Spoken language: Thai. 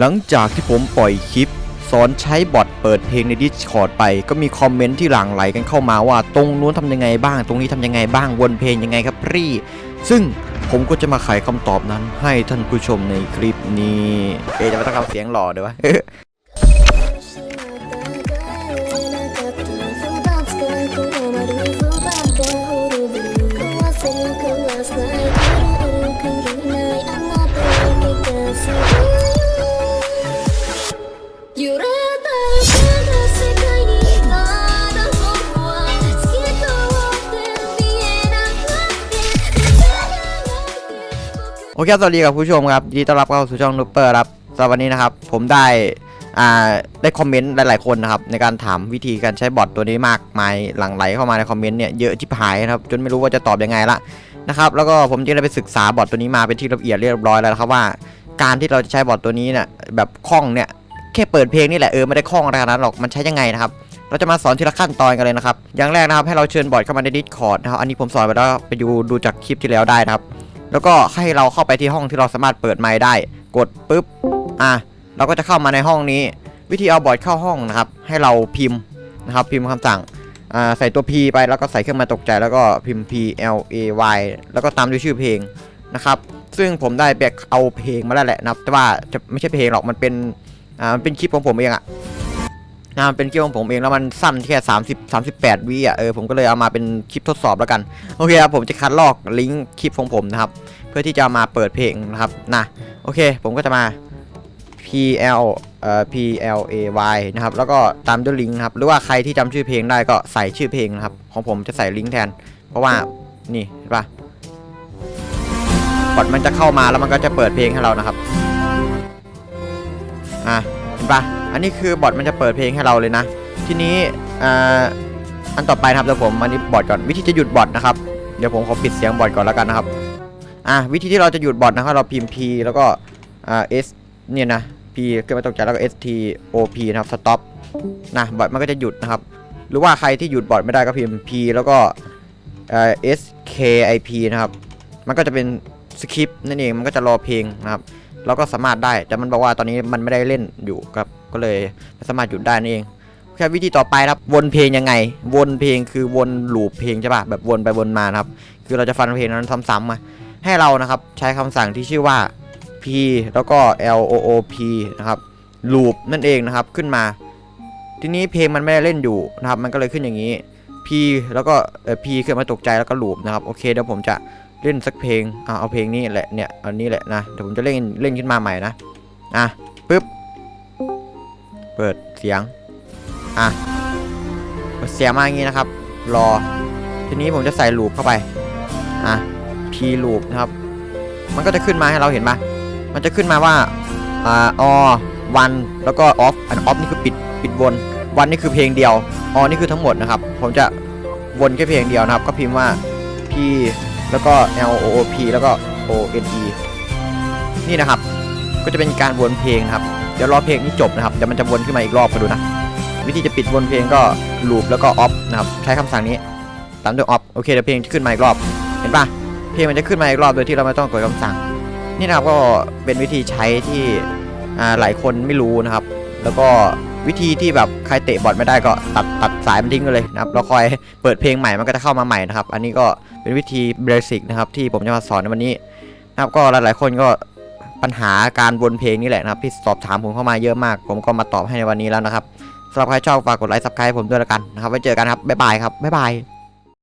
หลังจากที่ผมปล่อยคลิป สอนใช้บอทเปิดเพลงใน Discord ไป ก็มีคอมเมนต์ที่หลั่งไหลกันเข้ามาว่า ตรงนู้นทำยังไงบ้าง ตรงนี้ทำยังไงบ้างวนเพลงยังไงครับพี่ ซึ่งผมก็จะมาไขคำตอบนั้นให้ท่านผู้ชมในคลิปนี้เอ๊จะไม่ต้องทำเสียงหล่อเดี๋ยวะ揺 เคสวัสดีกับผู้ชมครับยินดีต้อนรับเข้าสู่ช่องนูเปอร์ครับสำหรับวันนี้นะครับ ผมได้อ่าได้คอมเมนต์หลาย ๆ คนนะครับ ในการถามวิธีการใช้บอทตัวนี้มากมายหลั่งไหลเข้ามาในคอมเมนต์เนี่ยเยอะชิบหายนะครับจนไม่รู้ว่าจะตอบยังไงละนะครับ แล้วก็ผมจะได้ไปศึกษาบอทตัวนี้มาเป็นที่ละเอียดเรียบร้อยแล้วนะครับว่า การที่เราจะใช้บอทตัวนี้เนี่ยแบบคล่องเนี่ยแค่เปิดเพลงนี่แหละเออไม่ได้คล่องอะไรขนาดนั้นหรอกมันใช้ยังไงนะครับเราจะมาสอนทีละขั้นตอนกันเลยนะครับ อย่างแรกนะครับให้เราเชิญบอทเข้ามาใน Discord นะครับ อันนี้ผมสอนไปแล้วไปดูดูจากคลิปที่แล้วได้นะครับ แล้วก็ให้เราเข้าไปที่ห้องที่เราสามารถเปิดไมค์ได้ กดปุ๊บอะเราก็จะเข้ามาในห้องนี้ วิธีเอาบอทเข้าห้องนะครับ ให้เราพิมพ์นะครับ พิมพ์คำสั่งอ่าใส่ตัว P ไปแล้วก็ใส่เครื่องมาตกใจแล้วก็พิมพ์ P L A Y แล้วก็ตามด้วยชื่อเพลงนะครับ ซึ่งผมได้แบกเอาเพลงมาแล้วแหละนะครับแต่ว่าจะไม่ใช่เพลงหรอกมันเป็นอ่ามันเป็นคลิปของผมเองอะ อ่ามันเป็นคลิปของผมเองแล้วมันสั้นแค่ 30 38วิอะเออผมก็เลยเอามาเป็นคลิปทดสอบแล้วกันโอเคครับผมจะคัดลอกลิงก์คลิปของผมนะครับ เพื่อที่จะมาเปิดเพลงนะครับนะโอเค ผมก็จะมา P L เอ่อ P L A Y นะครับแล้วก็ตามด้วยลิงก์นะครับหรือว่าใครที่จำชื่อเพลงได้ก็ใส่ชื่อเพลงนะครับของผมจะใส่ลิงก์แทน เพราะว่านี่เห็นปะบอทมันจะเข้ามาแล้วมันก็จะเปิดเพลงให้เรานะครับอะเห็นปะ อันนี้คือบอทมันจะเปิดเพลงให้เราเลยนะ ทีนี้อ,อันต่อไปนะครับเดี๋ยวผมอันนี้บอทก่อนวิธีจะหยุดบอทนะครับเดี๋ยวผมขอปิดเสียงบอทก่อนแล้วกันนะครับอะวิธีที่เราจะหยุดบอทนะครับเราพิมพ์ P แล้วก็อ่า S เนี่ยนะ P เกิดมาตกใจแล้วก็ S T O P นะครับ stop นะบอทมันก็จะหยุดนะครับ หรือว่าใครที่หยุดบอทไม่ได้ก็พิมพ์ P แล้วก็เอ่อ S K I P นะครับ มันก็จะเป็นสคริปต์นั่นเองมันก็จะรอเพลงนะครับ เราก็สามารถได้ แต่มันบอกว่าตอนนี้มันไม่ได้เล่นอยู่ครับ ก็เลยไม่สามารถหยุดได้นั่นเองแค่วิธีต่อไปครับ วนเพลงยังไง วนเพลงคือวนลูปเพลงใช่ป่ะ แบบวนไปวนมาครับ คือเราจะฟังเพลงนั้นซ้ำๆมา ให้เรานะครับใช้คำสั่งที่ชื่อว่า p แล้วก็ l o o p นะครับ loop นั่นเองนะครับ ขึ้นมา ทีนี้เพลงมันไม่ได้เล่นอยู่นะครับ มันก็เลยขึ้นอย่างนี้ p แล้วก็เอ่อ p ขึ้นมาตกใจแล้วก็ loop นะครับ โอเคเดี๋ยวผมจะ เล่นสักเพลงอ่าเอาเพลงนี้แหละเนี่ยอันนี้แหละนะเดี๋ยวผมจะเล่นเล่นขึ้นมาใหม่นะอะปึ๊บเปิดเสียงอะเปิดเสียงมาอย่างนี้นะครับ รอ ทีนี้ผมจะใส่ลูปเข้าไปอะ p loop นะครับ มันก็จะขึ้นมาให้เราเห็นปะมันจะขึ้นมาว่าอ่าอ one แล้วก็ off อัน off นี่คือปิดปิดวน one นี่คือเพลงเดียวอนี่คือทั้งหมดนะครับ ผมจะวนแค่เพลงเดียวนะครับ ก็พิมพ์ว่า p แล้วก็ l o o p แล้วก็ o n e นี่นะครับ ก็จะเป็นการวนเพลงนะครับ เดี๋ยวรอเพลงนี้จบนะครับเดี๋ยวมันจะวนขึ้นมาอีกรอบมาดูนะ วิธีจะปิดวนเพลงก็ loop แล้วก็ off นะครับ ใช้คำสั่งนี้ ตามด้วย off โอเคเดี๋ยวเพลงจะขึ้นมาอีกรอบ เห็นปะเพลงมันจะขึ้นมาอีกรอบโดยที่เราไม่ต้องกดคำสั่ง นี่นะครับก็เป็นวิธีใช้ที่หลายคนไม่รู้นะครับ แล้วก็ วิธีที่แบบใครเตะบอลไม่ได้ก็ตัดตัดสายมันทิ้งเลยนะครับแล้วคอยเปิดเพลงใหม่มันก็จะเข้ามาใหม่นะครับ อันนี้ก็เป็นวิธีเบสิกนะครับที่ผมจะมาสอนในวันนี้นะครับก็หลายๆคนก็ปัญหาการวนเพลงนี่แหละนะครับที่สอบถามผมเข้ามาเยอะมาก ผมก็มาตอบให้ในวันนี้แล้วนะครับสำหรับใครชอบฝากกดไลค์ซับสไครต์ผมด้วยละกันนะครับไว้เจอกันครับบ๊ายบายครับบ๊ายบาย